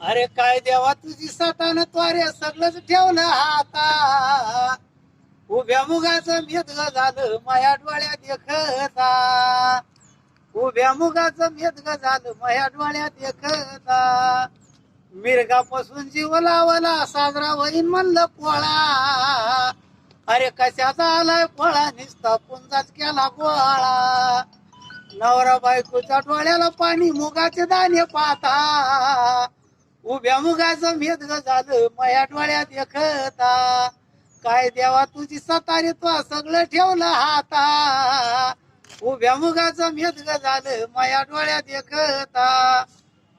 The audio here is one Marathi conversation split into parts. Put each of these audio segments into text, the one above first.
अरे काय देवा तुझी सटान त्वारे सगळंच ठेवलं हाता उभ्या मुगाचं मेद झालं माया डोळ्यात देखता. उभ्या मुगाचं मेद झालं माया डोळ्यात देखता. मिरगापासून जीव लावला साजरा होईन म्हणलं पोळा. अरे कशाचा आलाय पोळा निसता पुंजाच केला गोळा. नवरा बायकोच्या डोळ्याला पाणी मुगाचे दाणे पाहता. उभ्या मुगाचं मेदग झालं माया डोळ्यात देखता काय देवा तुझी सतारी तो सगळं ठेवलं हाता उभ्या मुगाचं मेदग झालं माया डोळ्यात देखता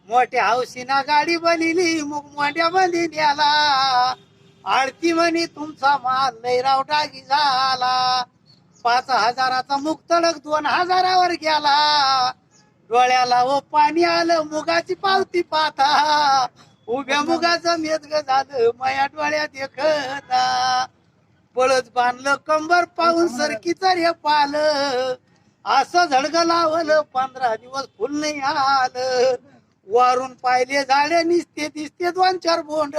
मोठ्या हौशीना गाडी बनली मुग मोठ्या मध्ये न्याला. आरती म्हणी तुमचा माल लैराव डागी झाला. पाच हजाराचा मुक्तडक दोन हजारावर गेला. डोळ्याला व पाणी आलं मुगाची पावती पाता. उभ्या मुगाचं मेदग झालं माया डोळ्यात देखता पळत बांधलं कंबर पाहून सरकीच रे पाल. असं झडग लावलं पंधरा दिवस फुल नाही आलं. वारून पाहिले झाडे निसते दिसते दोन चार बोंड.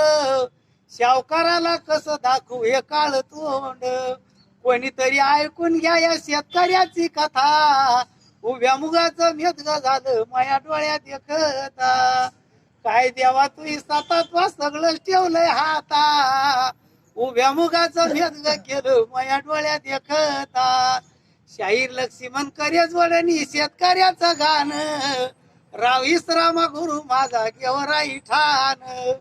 शावकाराला कसं दाखवू हे काळ तोंड? कोणीतरी ऐकून घ्या या शेतकऱ्याची कथा. उभ्या मुगाचं मेदग झालं माया डोळ्यात एकता काय देवा तू सतत सगळं ठेवलंय हाता. उभ्या मुगाचं भेदग केलं माया डोळ्यात देखता शाहीर लक्ष्मण करेच वडणी शेतकऱ्याचं गाण. राव रामा गुरु माझा केवराई ठाण.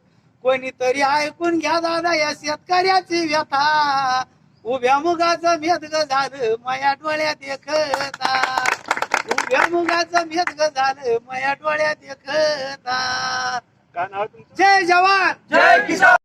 कोणीतरी ऐकून घ्या दादा या शेतकऱ्याची व्यथा. उभ्या मुगाचं मेदग झालं माया डोळ्यात देखता मुगाचं मेदग झालं माया डोळ्यात देखता काय नाव आहे तुमचं? जय जवान! जय किसान!